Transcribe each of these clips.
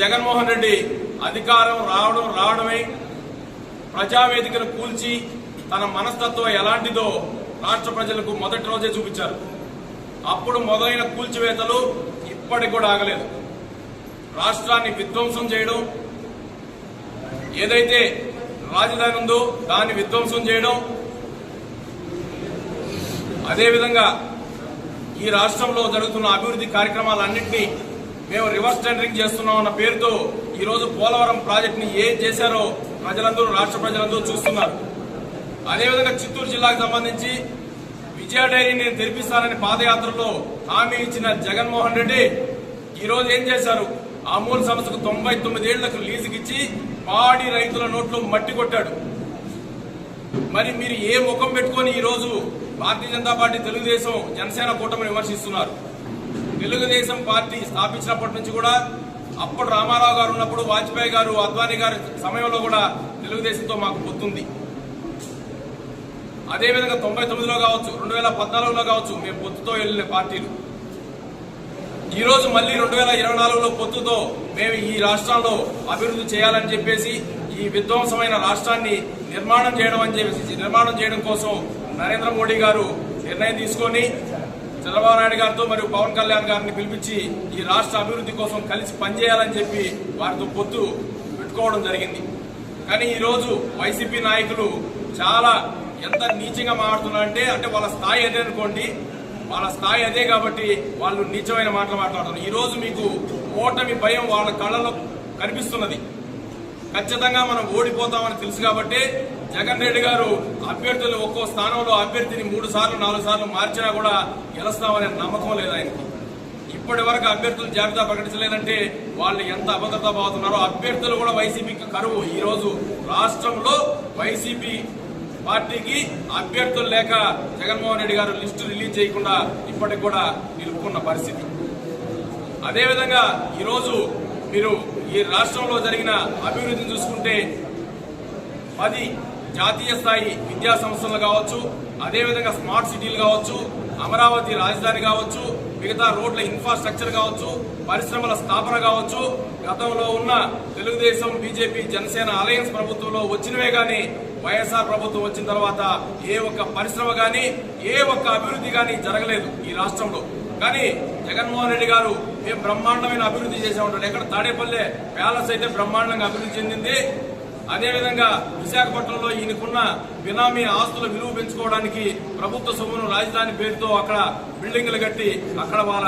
జగన్మోహన్ రెడ్డి అధికారం రావడం రావడమే ప్రజావేదికను కూల్చి తన మనస్తత్వం ఎలాంటిదో రాష్ట్ర ప్రజలకు మొదటి రోజే చూపించారు. అప్పుడు మొదలైన కూల్చివేతలు ఇప్పటికి కూడా ఆగలేదు. రాష్ట్రాన్ని విధ్వంసం చేయడం ఏదైతే రాజధాని ఉందో దాన్ని విధ్వంసం చేయడం అదేవిధంగా ఈ రాష్ట్రంలో జరుగుతున్న అభివృద్ధి కార్యక్రమాలన్నింటినీ మేము రివర్స్ టెండరింగ్ చేస్తున్నాం అన్న పేరుతో ఈ రోజు పోలవరం ప్రాజెక్ట్ని ఏం చేశారో ప్రజలందరూ రాష్ట్ర ప్రజలందరూ చూస్తున్నారు. అదేవిధంగా చిత్తూరు జిల్లాకు సంబంధించి విజయ డైరీని తెరిపిస్తానని పాదయాత్రలో హామీ ఇచ్చిన జగన్మోహన్ రెడ్డి ఈ రోజు ఏం చేశారు? అమూల్ సంస్థకు తొంభై తొమ్మిదేళ్ళకు లీజుకిచ్చి పాడి రైతుల నోట్లో మట్టి కొట్టాడు. మరి మీరు ఏ ముఖం పెట్టుకొని ఈ రోజు భారతీయ జనతా పార్టీ తెలుగుదేశం జనసేన కూటమిని విమర్శిస్తున్నారు? తెలుగుదేశం పార్టీ స్థాపించినప్పటి నుంచి కూడా అప్పుడు రామారావు గారు ఉన్నప్పుడు వాజ్పేయి గారు అద్వానీ గారి సమయంలో కూడా తెలుగుదేశంతో మాకు పొత్తుంది అదేవిధంగా తొంభై తొమ్మిదిలో కావచ్చు రెండు వేల పద్నాలుగులో కావచ్చు మేము పొత్తుతో వెళ్ళిన పార్టీలు. ఈరోజు మళ్ళీ రెండు వేల ఇరవై నాలుగులో పొత్తుతో మేము ఈ రాష్ట్రాల్లో అభివృద్ధి చేయాలని చెప్పేసి ఈ విధ్వంసమైన రాష్ట్రాన్ని నిర్మాణం చేయడం అని చెప్పేసి నిర్మాణం చేయడం కోసం నరేంద్ర మోడీ గారు నిర్ణయం తీసుకొని చంద్రబాబు నాయుడు గారితో మరియు పవన్ కళ్యాణ్ గారిని పిలిపించి ఈ రాష్ట్ర అభివృద్ధి కోసం కలిసి పనిచేయాలని చెప్పి వారితో పొత్తు పెట్టుకోవడం జరిగింది. కానీ ఈరోజు వైసీపీ నాయకులు చాలా ఎంత నీచంగా మాట్లాడుతున్నారంటే అంటే వాళ్ళ స్థాయి అదే అనుకోండి. వాళ్ళ స్థాయి అదే కాబట్టి వాళ్ళు నీచమైన మాటలు మాట్లాడుతున్నారు ఈరోజు మీకు ఓటమి భయం వాళ్ళ కళ్ళలో కనిపిస్తున్నది. ఖచ్చితంగా మనం ఓడిపోతామని తెలుసు కాబట్టి జగన్ రెడ్డి గారు అభ్యర్థులు ఒక్కో స్థానంలో అభ్యర్థిని మూడు సార్లు నాలుగు సార్లు మార్చినా కూడా గెలుస్తామనే నమ్మకం లేదు ఆయనకి. ఇప్పటి వరకు అభ్యర్థులు జాబితా ప్రకటించలేదంటే వాళ్ళు ఎంత అభద్రత పోతున్నారో అభ్యర్థులు కూడా వైసీపీకి కరువు. ఈ రోజు రాష్ట్రంలో వైసీపీ పార్టీకి అభ్యర్థులు లేక జగన్మోహన్ రెడ్డి గారు లిస్టు రిలీజ్ చేయకుండా ఇప్పటికి కూడా నిలుపుకున్న పరిస్థితి. అదేవిధంగా ఈరోజు మీరు ఈ రాష్ట్రంలో జరిగిన అభివృద్ధిని చూసుకుంటే పది జాతీయ స్థాయి విద్యా సంస్థలు కావచ్చు అదేవిధంగా స్మార్ట్ సిటీలు కావచ్చు అమరావతి రాజధాని కావచ్చు మిగతా రోడ్ల ఇన్ఫ్రాస్ట్రక్చర్ కావచ్చు పరిశ్రమల స్థాపన కావచ్చు. గతంలో ఉన్న తెలుగుదేశం బీజేపీ జనసేన అలయన్స్ ప్రభుత్వంలో వచ్చినవే కానీ వైఎస్ఆర్ ప్రభుత్వం వచ్చిన తర్వాత ఏ ఒక్క పరిశ్రమ కానీ ఏ ఒక్క అభివృద్ధి కానీ జరగలేదు ఈ రాష్ట్రంలో. కానీ జగన్మోహన్ రెడ్డి గారు ఏ బ్రహ్మాండమైన అభివృద్ధి చేసే ఉంటాడు ఎక్కడ తాడేపల్లె ప్యాలెస్ అయితే బ్రహ్మాండంగా అభివృద్ధి చెందింది. అదేవిధంగా విశాఖపట్నంలో ఈయనకున్న బినామీ ఆస్తుల విలువ పెంచుకోవడానికి ప్రభుత్వ సొమ్మును రాజధాని పేరుతో అక్కడ బిల్డింగ్లు కట్టి అక్కడ వాళ్ళ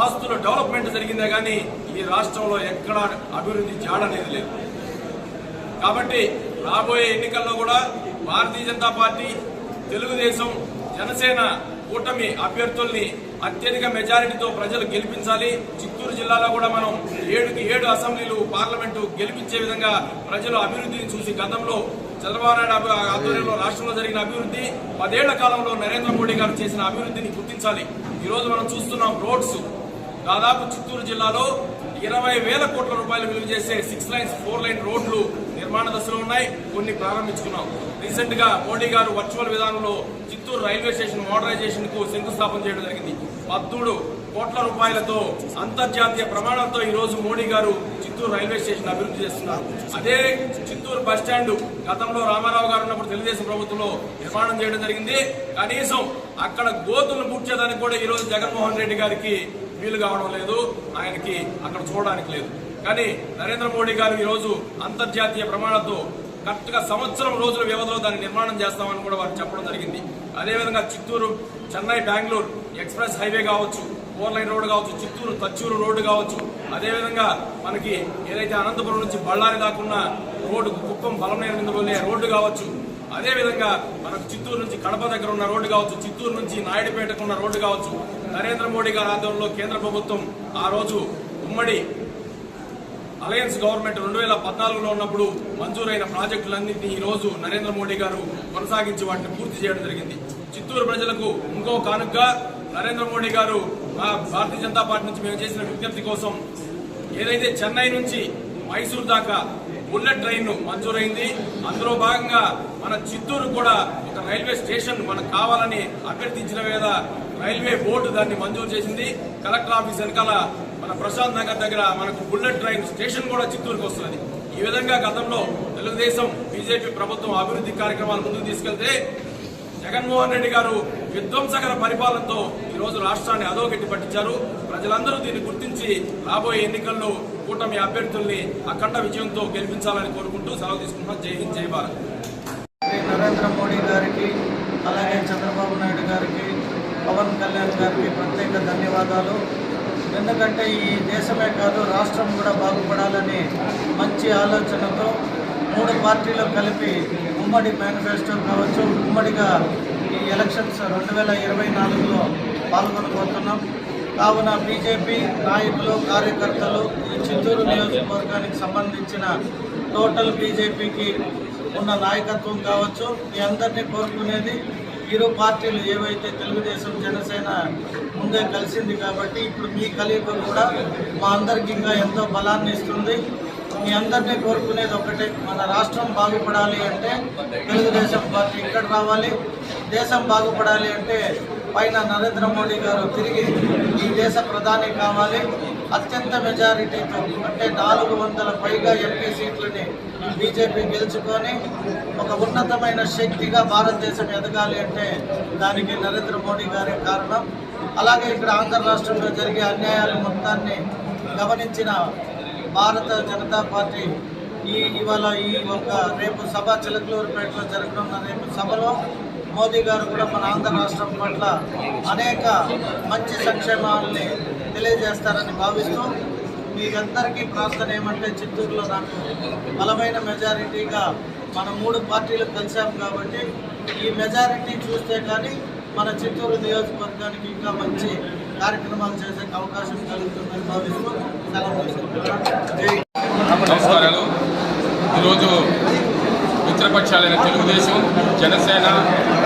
ఆస్తుల డెవలప్మెంట్ జరిగిందే కానీ ఈ రాష్ట్రంలో ఎక్కడ అభివృద్ధి జాడనేది లేదు. కాబట్టి రాబోయే ఎన్నికల్లో కూడా భారతీయ జనతా పార్టీ తెలుగుదేశం జనసేన కూటమి అభ్యర్థుల్ని అత్యధిక మెజారిటీతో ప్రజలు గెలిపించాలి. చిత్తూరు జిల్లాలో కూడా మనం ఏడుకి ఏడు అసెంబ్లీలు పార్లమెంటు గెలిపించే విధంగా ప్రజలు అభివృద్ధిని చూసి గతంలో చంద్రబాబు నాయుడు ఆధ్వర్యంలో రాష్ట్రంలో జరిగిన అభివృద్ధి పదేళ్ళ కాలంలో నరేంద్ర మోడీ గారు చేసిన అభివృద్ధిని గుర్తించాలి. ఈరోజు మనం చూస్తున్నాం రోడ్స్. దాదాపు చిత్తూరు జిల్లాలో ఇరవై వేల కోట్ల రూపాయలు విలువ చేసే సిక్స్ లైన్స్ ఫోర్ లైన్ రోడ్లు నిర్మాణ దశలో ఉన్నాయి. కొన్ని ప్రారంభించుకున్నాం. రీసెంట్గా మోడీ గారు వర్చువల్ విధానంలో చిత్తూరు రైల్వే స్టేషన్ మోడరైజేషన్కు శంకుస్థాపన చేయడం జరిగింది. పద్మూడు కోట్ల రూపాయలతో అంతర్జాతీయ ప్రమాణంతో ఈరోజు మోడీ గారు చిత్తూరు రైల్వే స్టేషన్ అభివృద్ధి చేస్తున్నారు. అదే చిత్తూరు బస్ స్టాండ్ గతంలో రామారావు గారు ఉన్నప్పుడు తెలుగుదేశం ప్రభుత్వంలో నిర్మాణం చేయడం జరిగింది. కనీసం అక్కడ గోతులను పూడ్చేదానికి కూడా ఈరోజు జగన్మోహన్ రెడ్డి గారికి వీలు కావడం లేదు. ఆయనకి అక్కడ చూడడానికి లేదు. కానీ నరేంద్ర మోడీ గారు ఈరోజు అంతర్జాతీయ ప్రమాణంతో కరెక్ట్గా సంవత్సరం రోజుల వ్యవధిలో దాన్ని నిర్మాణం చేస్తామని కూడా వారు చెప్పడం జరిగింది. అదేవిధంగా చిత్తూరు చెన్నై బెంగళూరు ఎక్స్ప్రెస్ హైవే కావచ్చు ఫోర్ లైన్ రోడ్డు కావచ్చు చిత్తూరు తచ్చూరు రోడ్డు కావచ్చు. అదేవిధంగా మనకి ఏదైతే అనంతపురం నుంచి బళ్ళారి దాకున్న రోడ్డు కుప్పం బలమైన రోడ్డు కావచ్చు. అదేవిధంగా మనకు చిత్తూరు నుంచి కడప దగ్గర ఉన్న రోడ్డు కావచ్చు చిత్తూరు నుంచి నాయుడుపేటకు ఉన్న రోడ్డు కావచ్చు. నరేంద్ర మోడీ గారి ఆధ్వర్యంలో కేంద్ర ప్రభుత్వం ఆ రోజు ఉమ్మడి అలయన్స్ గవర్నమెంట్ రెండు వేల పద్నాలుగులో ఉన్నప్పుడు మంజూరైన ప్రాజెక్టులన్నింటినీ ఈ రోజు నరేంద్ర మోడీ గారు కొనసాగించి వాటిని పూర్తి చేయడం జరిగింది. చిత్తూరు ప్రజలకు ఇంకో కానుకగా నరేంద్ర మోడీ గారు మా భారతీయ జనతా పార్టీ నుంచి మేము చేసిన విజ్ఞప్తి కోసం ఏదైతే చెన్నై నుంచి మైసూర్ దాకా బుల్లెట్ ట్రైన్ మంజూరైంది అందులో భాగంగా మన చిత్తూరు కూడా ఒక రైల్వే స్టేషన్ మనకు కావాలని అభ్యర్థించిన మీద రైల్వే బోర్డు దాన్ని మంజూరు చేసింది. కలెక్టర్ ఆఫీస్ వెనకాల మన ప్రశాంత్ నగర్ దగ్గర మనకు బుల్లెట్ ట్రైన్ స్టేషన్ కూడా చిత్తూరుకు వస్తున్నది. ఈ విధంగా గతంలో తెలుగుదేశం బీజేపీ ప్రభుత్వం అభివృద్ధి కార్యక్రమాలు ముందుకు తీసుకెళ్తే జగన్మోహన్ రెడ్డి గారు విధ్వంసకర పరిపాలనతో ఈ రోజు రాష్ట్రాన్ని అధోగతి పట్టించారు. ప్రజలందరూ దీన్ని గుర్తించి రాబోయే ఎన్నికల్లో కూటమి అభ్యర్థుల్ని అఖండ విజయంతో గెలిపించాలని కోరుకుంటూ సెలవు తీసుకుంటున్నాం. జై హింద్ జై భారత్. నరేంద్ర మోడీ గారికి అలాగే చంద్రబాబు నాయుడు గారికి పవన్ కళ్యాణ్ గారికి ప్రత్యేక ధన్యవాదాలు. ఎందుకంటే ఈ దేశమే కాదు రాష్ట్రం కూడా బాగుపడాలని మంచి ఆలోచనతో మూడు పార్టీలు కలిపి ఉమ్మడి మేనిఫెస్టో కావచ్చు ఉమ్మడిగా ఈ ఎలక్షన్స్ రెండు వేల ఇరవై నాలుగులో పాల్గొనబోతున్నాం. కావున బీజేపీ నాయకులు కార్యకర్తలు ఈ చిత్తూరు నియోజకవర్గానికి సంబంధించిన టోటల్ బీజేపీకి ఉన్న నాయకత్వం కావచ్చు మీ అందరినీ కోరుకునేది ఇరు పార్టీలు ఏవైతే తెలుగుదేశం జనసేన ముందే కలిసింది కాబట్టి ఇప్పుడు మీ కలియుగ కూడా మా అందరికి ఇంకా ఎంతో బలాన్ని ఇస్తుంది. మీ అందరినీ కోరుకునేది ఒకటే. మన రాష్ట్రం బాగుపడాలి అంటే తెలుగుదేశం పార్టీ ఇక్కడ రావాలి. దేశం బాగుపడాలి అంటే పైన నరేంద్ర మోడీ గారు తిరిగి ఈ దేశ ప్రధాని కావాలి. అత్యంత మెజారిటీతో అంటే నాలుగు వందల పైగా ఎంపీ సీట్లని బీజేపీ గెలుచుకొని ఒక ఉన్నతమైన శక్తిగా భారతదేశం ఎదగాలి అంటే దానికి నరేంద్ర మోడీ గారే కారణం. అలాగే ఇక్కడ ఆంధ్ర రాష్ట్రంలో జరిగే అన్యాయాల మొత్తాన్ని గమనించిన భారత జనతా పార్టీ ఈ ఇవాళ ఈ ఒక రేపు సభ చిలకలూరుపేటలో జరగనున్న రేపు సభలో మోదీ గారు కూడా మన ఆంధ్ర రాష్ట్రం పట్ల అనేక మంచి సంక్షేమాలని తెలియజేస్తారని భావిస్తూ మీరందరికీ ప్రార్థన ఏమంటే చిత్తూరులో నాకు బలమైన మెజారిటీగా మన మూడు పార్టీలు కలిసాం కాబట్టి ఈ మెజారిటీ చూస్తే కానీ మన చిత్తూరు నియోజకవర్గానికి ఇంకా మంచి కార్యక్రమాలు చేసే అవకాశం కలుగుతుందని భావిస్తూ నమస్కారాలు. ఈరోజు మిత్రపక్షాలైన తెలుగుదేశం జనసేన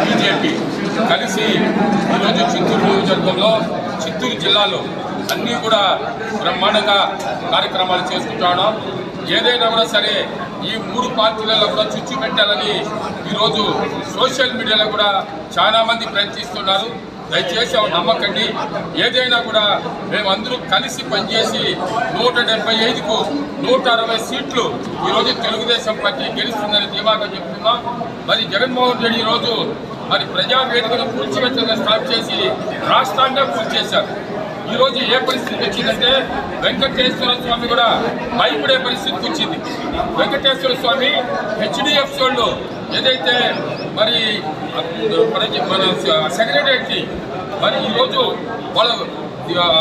బీజేపీ కలిసి ఈరోజు చిత్తూరు నియోజకవర్గంలో చిత్తూరు జిల్లాలో అన్నీ కూడా బ్రహ్మాండంగా కార్యక్రమాలు చేసుకుంటాడు ఏదైనా కూడా సరే ఈ మూడు పార్టీలలో కూడా చుచ్చు పెట్టాలని ఈరోజు సోషల్ మీడియాలో కూడా చాలామంది ప్రయత్నిస్తున్నారు. దయచేసి అవి నమ్మకండి. ఏదైనా కూడా మేమందరూ కలిసి పనిచేసి నూట డెబ్బై ఐదుకు నూట అరవై సీట్లు ఈరోజు తెలుగుదేశం పార్టీ గెలుస్తుందని ధీమాగా చెప్తున్నాం. మరి జగన్మోహన్ రెడ్డి ఈరోజు మరి ప్రజావేదికను కూల్చివేతగా స్టార్ట్ చేసి రాష్ట్రాన్నే పూర్తి చేశారు ఈరోజు ఏ పరిస్థితి వచ్చిందంటే వెంకటేశ్వర స్వామి కూడా భయపడే పరిస్థితికి వచ్చింది. వెంకటేశ్వర స్వామి హెచ్డిఎఫ్ వాళ్ళు ఏదైతే మరి మన- సెక్రటరీకి మరి ఈరోజు వాళ్ళు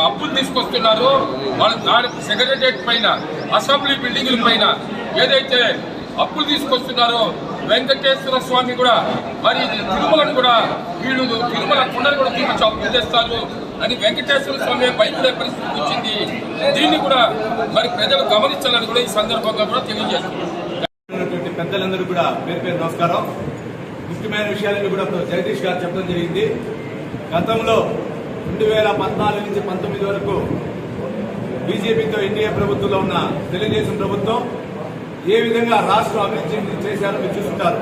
అప్పులు తీసుకొస్తున్నారు. వాళ్ళ దాని సెక్రటరియట్ పైన అసెంబ్లీ బిల్డింగుల పైన ఏదైతే అప్పులు తీసుకొస్తున్నారో వెంకటేశ్వర స్వామి కూడా మరి తిరుమలను కూడా వీళ్ళు తిరుమల కొండలు కూడా చూపించి అప్పులు తెస్తారు అని వెంకటేశ్వర స్వామి భయపడే పరిస్థితి వచ్చింది. దీన్ని కూడా మరి ప్రజలు గమనించాలని కూడా ఈ సందర్భంగా కూడా తెలియజేస్తున్నారు పెద్దలందరూ కూడా పేరు పేరు నమస్కారం. ముఖ్యమైన విషయాలను కూడా జగదీష్ గారు చెప్పడం జరిగింది. గతంలో రెండు వేల పద్నాలుగు నుంచి పంతొమ్మిది వరకు బీజేపీతో ఎన్డీఏ ప్రభుత్వంలో ఉన్న తెలుగుదేశం ప్రభుత్వం ఏ విధంగా రాష్ట్రం అభివృద్ధి చేశారో మీరు చూస్తుంటారు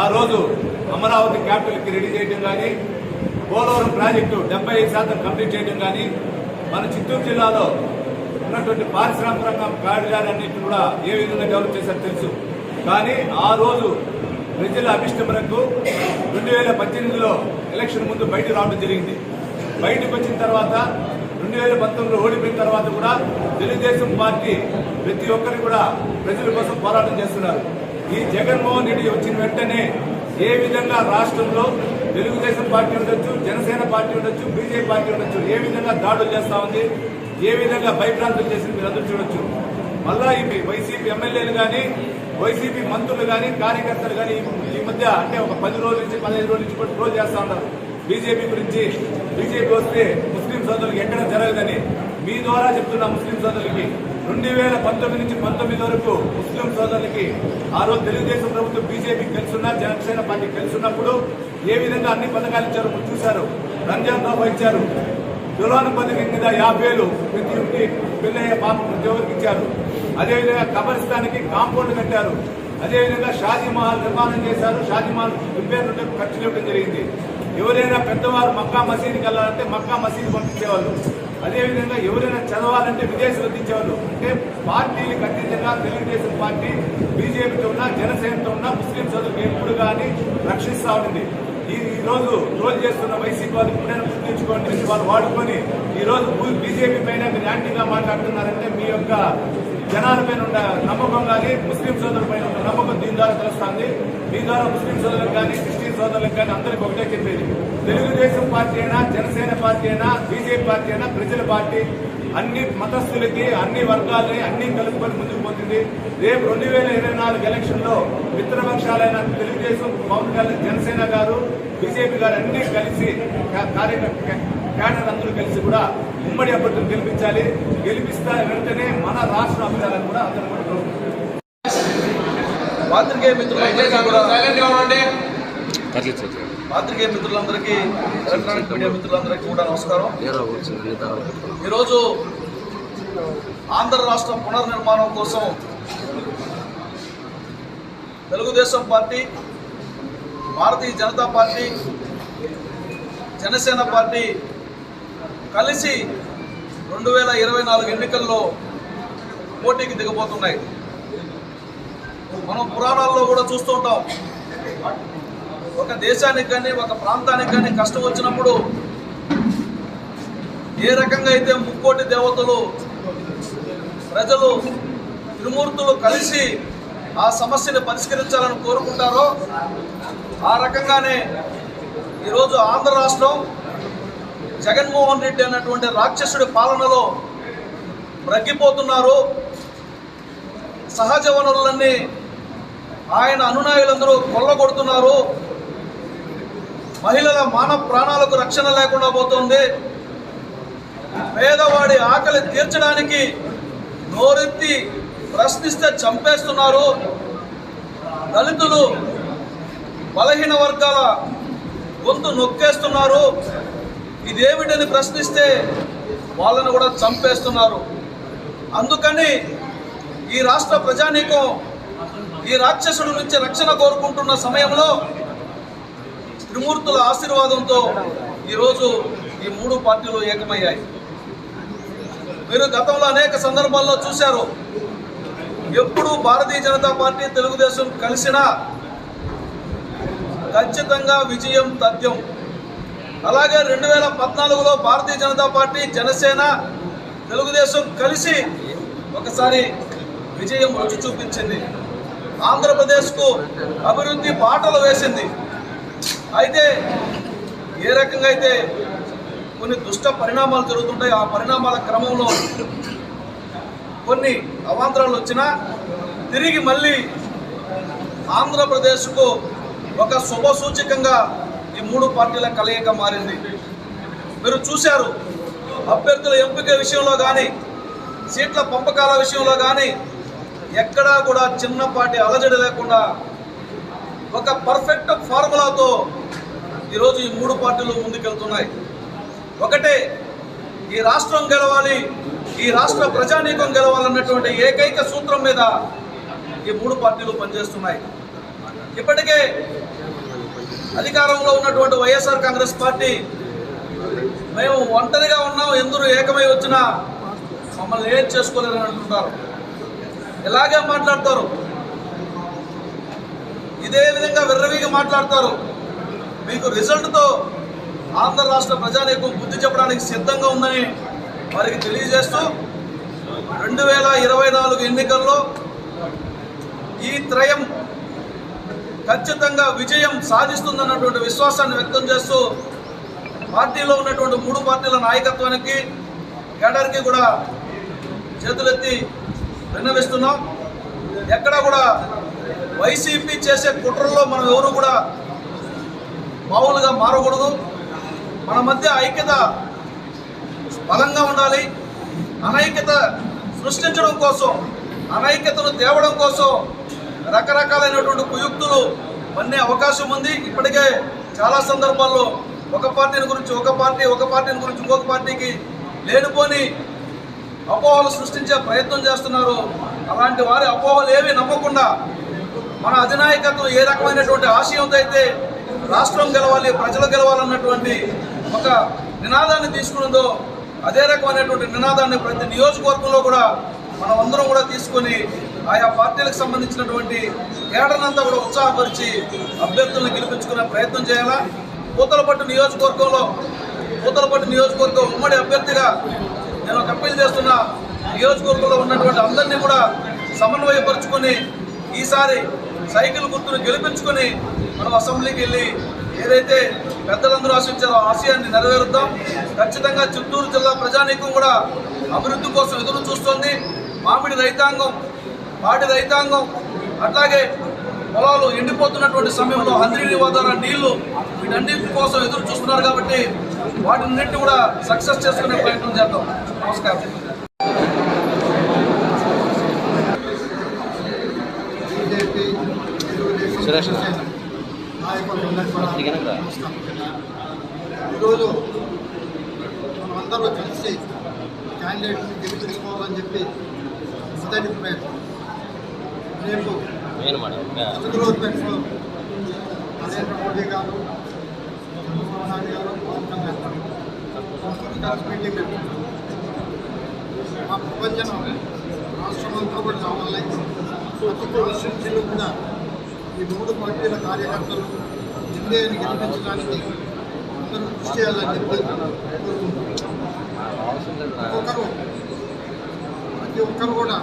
ఆ రోజు అమరావతి క్యాపిటల్కి రెడీ చేయడం కానీ పోలవరం ప్రాజెక్టు డెబ్బై ఐదు శాతం కంప్లీట్ చేయడం కానీ మన చిత్తూరు జిల్లాలో ఉన్నటువంటి పారిశ్రామిక రంగం కార్యాలన్నింటినీ కూడా ఏ విధంగా డెవలప్ చేశారో తెలుసు. కానీ ఆ రోజు ప్రజల అభిష్టం మేరకు రెండు వేల పద్దెనిమిదిలో ఎలక్షన్ ముందు బయటకు రావడం జరిగింది. బయటకు వచ్చిన తర్వాత రెండు వేల పంతొమ్మిదిలో ఓడిపోయిన తర్వాత కూడా తెలుగుదేశం పార్టీ ప్రతి ఒక్కరు కూడా ప్రజల కోసం పోరాటం చేస్తున్నారు. ఈ జగన్మోహన్ రెడ్డి వచ్చిన వెంటనే ఏ విధంగా రాష్ట్రంలో తెలుగుదేశం పార్టీ ఉండొచ్చు జనసేన పార్టీ ఉండొచ్చు బీజేపీ పార్టీ ఉండొచ్చు. ఏ విధంగా దాడులు చేస్తా ఉంది ఏ విధంగా భయభ్రాంతులు చేసింది మీరు అందరూ చూడొచ్చు. మళ్ళా ఇవి వైసీపీ ఎమ్మెల్యేలు కానీ వైసీపీ మంత్రులు కానీ కార్యకర్తలు కానీ ఈ మధ్య అంటే ఒక పది రోజుల నుంచి పదిహేను రోజుల నుంచి కూడా ట్రోల్ చేస్తా ఉన్నారు. బీజేపీ గురించి బీజేపీ వస్తే ముస్లిం సోదరులకు ఎక్కడ జరగదని మీ ద్వారా చెప్తున్నా ముస్లిం సోదరులకి. రెండు వేల పంతొమ్మిది నుంచి పంతొమ్మిది వరకు ముస్లిం సోదరులకి ఆ రోజు తెలుగుదేశం ప్రభుత్వం బీజేపీ తెలుసున్నా జనసేన పార్టీకి తెలుసున్నప్పుడు ఏ విధంగా అన్ని పథకాలు ఇచ్చారో చూశారు. రంజాన్ తోఫా ఇచ్చారు. దురాను పథకం కింద యాభై వేలు ప్రతి ఒక్కటి పిల్లయ్య పాప ప్రతి ఒక్కరికి ఇచ్చారు. అదేవిధంగా కబరిస్తానికి కాంపౌండ్ కట్టారు. అదేవిధంగా షాజీమహల్ నిర్మాణం చేశారు. షాజీమహల్ మహల్ రిపేర్ నుండి ఖర్చులు ఇవ్వడం జరిగింది. ఎవరైనా పెద్దవారు మక్కా మసీదుకి వెళ్ళాలంటే మక్కా మసీదు పంపించేవాళ్ళు. అదేవిధంగా ఎవరైనా చదవాలంటే విదేశీ వదిలించేవాళ్ళు అంటే పార్టీలకు అతీతంగా తెలుగుదేశం పార్టీ బీజేపీతో ఉన్నా జనసేనతో ఉన్నా ముస్లిం సోదరులకు ఎప్పుడు కానీ రక్షిస్తా ఉంది ఈ ఈ రోజు చేస్తున్న వైసీపీ వాళ్ళు ఎప్పుడైనా గుర్తించుకోండి వాళ్ళు వాడుకొని ఈ రోజు బీజేపీ పైన మీరు యాంటీగా మాట్లాడుతున్నారంటే మీ యొక్క జనాల పైన ఉన్న నమ్మకం కానీ ముస్లిం సోదరుల పైన ఉన్న నమ్మకం దీని ద్వారా తెలుస్తుంది. మీ ద్వారా ముస్లిం సోదరులకు కానీ సోదరులకు కానీ అందరికి ఒకటే చెప్పేది. తెలుగుదేశం పార్టీ అయినా జనసేన పార్టీ అయినా బీజేపీ పార్టీ అయినా ప్రజల పార్టీ అన్ని మతస్థులకి అన్ని వర్గాలని అన్ని కలుపుకొని ముందుకు పోతుంది. రేపు రెండు వేల ఇరవై నాలుగు ఎలక్షన్లో మిత్రపక్షాలైన తెలుగుదేశం పవన్ కళ్యాణ్ జనసేన గారు బీజేపీ గారు అన్ని కలిసి కార్యకర్త క్యాడర్ అందరూ కలిసి కూడా ఉమ్మడి అభ్యర్థులు గెలిపించాలి. గెలిపిస్తా వెంటనే మన రాష్ట్ర అంశాలను కూడా అందరూ కూడా. పాత్రికేయ మిత్రులందరికీ పాత్రికేయ మిత్రులందరికీ ఎలక్ట్రానిక్ మీడియా మిత్రులందరికీ కూడా నమస్కారం. ఈరోజు ఆంధ్ర రాష్ట్ర పునర్నిర్మాణం కోసం Telugu Desam Party Bharatiya Janata Party Janasena Party కలిసి రెండు వేల ఇరవై నాలుగు ఎన్నికల్లో పోటీకి దిగబోతున్నాయి. మనం పురాణాల్లో కూడా చూస్తూ ఉంటాం. ఒక దేశానికి కానీ ఒక ప్రాంతానికి కానీ కష్టం వచ్చినప్పుడు ఏ రకంగా అయితే ముక్కోటి దేవతలు ప్రజలు త్రిమూర్తులు కలిసి ఆ సమస్యని పరిష్కరించాలని కోరుకుంటారో ఆ రకంగానే ఈరోజు ఆంధ్ర రాష్ట్రం జగన్మోహన్ రెడ్డి అన్నటువంటి రాక్షసుడి పాలనలో రగ్గిపోతున్నారు. సహజ వనరులన్నీ ఆయన అనునాయులందరూ కొల్లగొడుతున్నారు. మహిళల మానవ ప్రాణాలకు రక్షణ లేకుండా పోతుంది. పేదవాడి ఆకలి తీర్చడానికి నోరెత్తి ప్రశ్నిస్తే చంపేస్తున్నారు. దళితులు బలహీన వర్గాల గొంతు నొక్కేస్తున్నారు. ఇదేమిటని ప్రశ్నిస్తే వాళ్ళను కూడా చంపేస్తున్నారు. అందుకని ఈ రాష్ట్ర ప్రజానీకం ఈ రాక్షసుడి నుంచి రక్షణ కోరుకుంటున్న సమయంలో త్రిమూర్తుల ఆశీర్వాదంతో ఈరోజు ఈ మూడు పార్టీలు ఏకమయ్యాయి. మీరు గతంలో అనేక సందర్భాల్లో చూశారు ఎప్పుడు భారతీయ జనతా పార్టీ తెలుగుదేశం కలిసినా ఖచ్చితంగా విజయం తథ్యం. అలాగే రెండు వేల పద్నాలుగులో భారతీయ జనతా పార్టీ జనసేన తెలుగుదేశం కలిసి ఒకసారి విజయం రుచి చూపించింది. ఆంధ్రప్రదేశ్కు అభివృద్ధి బాటలు వేసింది. అయితే ఏ రకంగా అయితే కొన్ని దుష్ట పరిణామాలు జరుగుతుంటాయి ఆ పరిణామాల క్రమంలో కొన్ని అవాంతరాలు వచ్చినా తిరిగి మళ్ళీ ఆంధ్రప్రదేశ్కు ఒక శుభ సూచకంగా ఈ మూడు పార్టీల కలయిక మారింది. మీరు చూశారు అభ్యర్థుల ఎంపిక విషయంలో కానీ సీట్ల పంపకాల విషయంలో కానీ ఎక్కడా కూడా చిన్నపాటి అలజడి లేకుండా ఒక పర్ఫెక్ట్ ఫార్ములాతో ఈరోజు ఈ మూడు పార్టీలు ముందుకెళ్తున్నాయి. ఒకటే ఈ రాష్ట్రం గెలవాలి ఈ రాష్ట్ర ప్రజానీకం గెలవాలన్నటువంటి ఏకైక సూత్రం మీద ఈ మూడు పార్టీలు పనిచేస్తున్నాయి. ఇప్పటికే అధికారంలో ఉన్నటువంటి వైఎస్ఆర్ కాంగ్రెస్ పార్టీ మేము ఒంటరిగా ఉన్నాం ఎందరూ ఏకమై వచ్చినా మమ్మల్ని ఏం చేసుకోలేదని అంటుంటారు. ఇలాగే మాట్లాడతారు? ఇదే విధంగా విర్రవీగా మాట్లాడతారు. మీకు రిజల్ట్తో ఆంధ్ర రాష్ట్ర ప్రజానీకం బుద్ధి చెప్పడానికి సిద్ధంగా ఉందని వారికి తెలియజేస్తూ రెండు వేల ఇరవై నాలుగు ఎన్నికల్లో ఈ త్రయం ఖచ్చితంగా విజయం సాధిస్తుందన్నటువంటి విశ్వాసాన్ని వ్యక్తం చేస్తూ పార్టీలో ఉన్నటువంటి మూడు పార్టీల నాయకత్వానికి కేడర్కి కూడా చేతులెత్తి విన్నవిస్తున్నాం. ఎక్కడా కూడా వైసీపీ చేసే కుట్రల్లో మనం ఎవరు కూడా మామూలుగా మారకూడదు. మన మధ్య ఐక్యత బలంగా ఉండాలి. అనైక్యత సృష్టించడం కోసం అనైక్యతను తేవడం కోసం రకరకాలైనటువంటి కుయుక్తులు పన్నే అవకాశం ఉంది. ఇప్పటికే చాలా సందర్భాల్లో ఒక పార్టీని గురించి ఒక పార్టీ ఒక పార్టీని గురించి ఇంకొక పార్టీకి లేనిపోని అపోహలు సృష్టించే ప్రయత్నం చేస్తున్నారు. అలాంటి వారి అపోహలు ఏవి నమ్మకుండా మన అధినాయకత్వం ఏ రకమైనటువంటి ఆశయంతో అయితే రాష్ట్రం గెలవాలి ప్రజలు గెలవాలన్నటువంటి ఒక నినాదాన్ని తీసుకున్నదో అదే రకమైనటువంటి నినాదాన్ని ప్రతి నియోజకవర్గంలో కూడా మనం అందరం కూడా తీసుకొని ఆయా పార్టీలకు సంబంధించినటువంటి ఏడనంతా కూడా ఉత్సాహపరిచి అభ్యర్థులను గెలిపించుకునే ప్రయత్నం చేయాలా? పూతలపట్టు నియోజకవర్గంలో పూతలపట్టు నియోజకవర్గం ఉమ్మడి అభ్యర్థిగా నేను ఒక అప్పీల్ చేస్తున్న నియోజకవర్గంలో ఉన్నటువంటి అందరినీ కూడా సమన్వయపరుచుకొని ఈసారి సైకిల్ గుర్తును గెలిపించుకొని మనం అసెంబ్లీకి వెళ్ళి ఏదైతే పెద్దలందరూ ఆశించారో ఆశయాన్ని నెరవేరుద్దాం. ఖచ్చితంగా చిత్తూరు జిల్లా ప్రజానీకం కూడా అభివృద్ధి కోసం ఎదురు చూస్తోంది. మామిడి రైతాంగం పాడి రైతాంగం అట్లాగే పొలాలు ఎండిపోతున్నటువంటి సమయంలో హంద్రీని నివాదాల నీళ్ళు వీటన్నిటి కోసం ఎదురు చూస్తున్నారు కాబట్టి వాటిన్నింటినీ కూడా సక్సెస్ చేసుకునే ప్రయత్నం చేద్దాం. నమస్కారం బీజేపీ తెలుగుదేశం నాయకులందరికీ కూడా నమస్కారం. ఈరోజు మనం అందరూ కలిసి క్యాండిడేట్ని గెలిపించుకోవాలని చెప్పి మొదటి ప్రయత్నం రేపు నరేంద్ర మోడీ గారు చంద్రబాబు నాయుడు గారు పవన్ మీటింగ్ పెట్టుకున్నారు మా ప్రపంచం రాష్ట్రం అంతా కూడా కావాలి ప్రతి కాన్స్టిట్యూన్సీలో కూడా ఈ మూడు పార్టీల కార్యకర్తలు ఎన్డీఏని గెలిపించడానికి అందరూ కృషి చేయాలని చెప్పి కోరుకుంటున్నాం. ఒక్కొక్కరు ప్రతి ఒక్కరు కూడా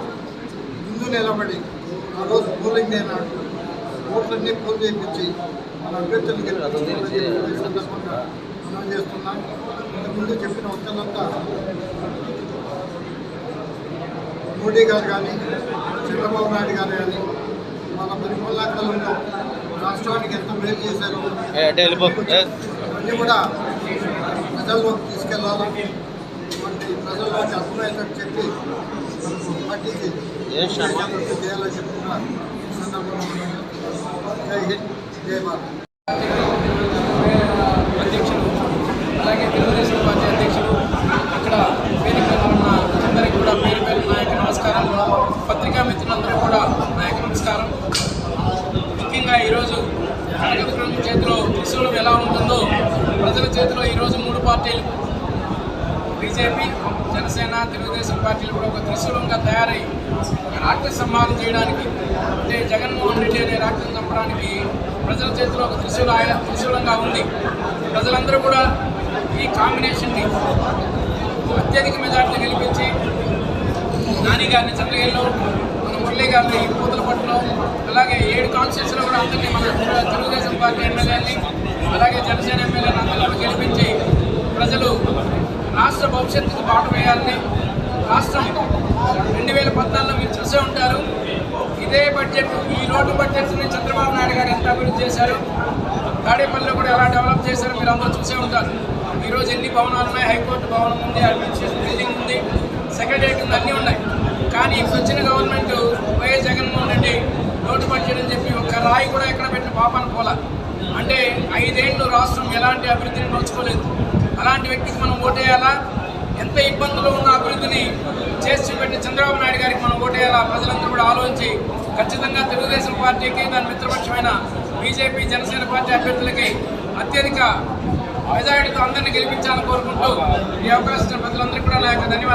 ముందు నిలబడి ఆ రోజు పోలింగ్ అయినాడు ఓట్లన్నీ పోల్ చేయించి మన అభ్యర్థులు గెలిపించుకోవాలని సందర్భంగా మనం చేస్తున్నాం. ఇంతకుముందు చెప్పిన ఒక్కరంతా మోడీ గారు కానీ చంద్రబాబు నాయుడు గారు కానీ రాష్ట్రానికి ఎంత మేలు చేశారో అన్నీ కూడా ప్రజల్లోకి తీసుకెళ్ళాలి. వాటి ప్రజల్లోకి అర్థమయ్యేటట్టు చెప్పి పార్టీకి జాగ్రత్త చేయాలని చెప్తున్నా ఈ సందర్భంగా జై హింద్ జై భారత్ అధ్యక్షులు అలాగే తెలుగుదేశం పార్టీ అధ్యక్షులు ఇక్కడ వేదికలో ఉన్న అందరికీ కూడా పేరు పేరు నాయక నమస్కారం పత్రికా మిత్రులందరూ కూడా నాయక నమస్కారం ముఖ్యంగా ఈరోజు కనకదుర్గం చేతిలో త్రిశూలం ఎలా ఉంటుందో ప్రజల చేతిలో ఈరోజు మూడు పార్టీలు బీజేపీ జనసేన తెలుగుదేశం పార్టీలు కూడా ఒక త్రిశూలంగా తయారై ఒక రాక్షస సంహారం చేయడానికి అంటే జగన్మోహన్ రెడ్డి అనే రాక్షసం చంపడానికి ప్రజల చేతిలో ఒక త్రిశూల త్రిశూలంగా ఉంది. ప్రజలందరూ కూడా ఈ కాంబినేషన్ని అత్యధిక మెజార్టీ గెలిపించి నాని గారిని చంద్రగిరిలో మన మురళీ గారిని పూతలపట్టులో అలాగే ఏడు కాన్స్టిట్యూన్సీలో కూడా అందరినీ మన తెలుగుదేశం పార్టీ ఎమ్మెల్యేని అలాగే జనసేన ఎమ్మెల్యేని అందరినీ గెలిపించి ప్రజలు రాష్ట్ర భవిష్యత్తుకు బాట వేయాలని రాష్ట్రం రెండు వేల పద్నాలుగులో మీరు చూసే ఉంటారు. ఇదే బడ్జెట్ ఈ లోటు బడ్జెట్ని చంద్రబాబు నాయుడు గారు ఎంత అభివృద్ధి చేశారు? తాడేపల్లిలో కూడా ఎలా డెవలప్ చేశారో మీరు అందరూ చూసే ఉంటారు. ఈరోజు ఎన్ని భవనాలు ఉన్నాయి? హైకోర్టు భవనం ఉంది అడ్మినిస్ట్రేషన్ బిల్డింగ్ ఉంది సెక్రటరియట్ ఉంది అన్నీ ఉన్నాయి. కానీ ఇప్పుడు వచ్చిన గవర్నమెంట్ వైఎస్ జగన్మోహన్ రెడ్డి లోటు బడ్జెట్ అని చెప్పి ఒక్క రాయి కూడా ఎక్కడ పెట్టిన పాపాన్ని పోలా. అంటే ఐదేళ్ళు రాష్ట్రం ఎలాంటి అభివృద్ధిని నోచుకోలేదు. అలాంటి వ్యక్తికి మనం ఓటేయాలా? ఎంత ఇబ్బందులు ఉన్న అభివృద్ధిని చేసి చూపెట్టి చంద్రబాబు నాయుడు గారికి మనం ఓటేయాలా? ప్రజలందరూ కూడా ఆలోచించి ఖచ్చితంగా తెలుగుదేశం పార్టీకి దాని మిత్రపక్షమైన బీజేపీ జనసేన పార్టీ అభ్యర్థులకి అత్యధిక మెజారిటీతో అందరినీ గెలిపించాలని కోరుకుంటూ ఈ అవకాశం ప్రజలందరికీ కూడా నా యొక్క ధన్యవాదాలు.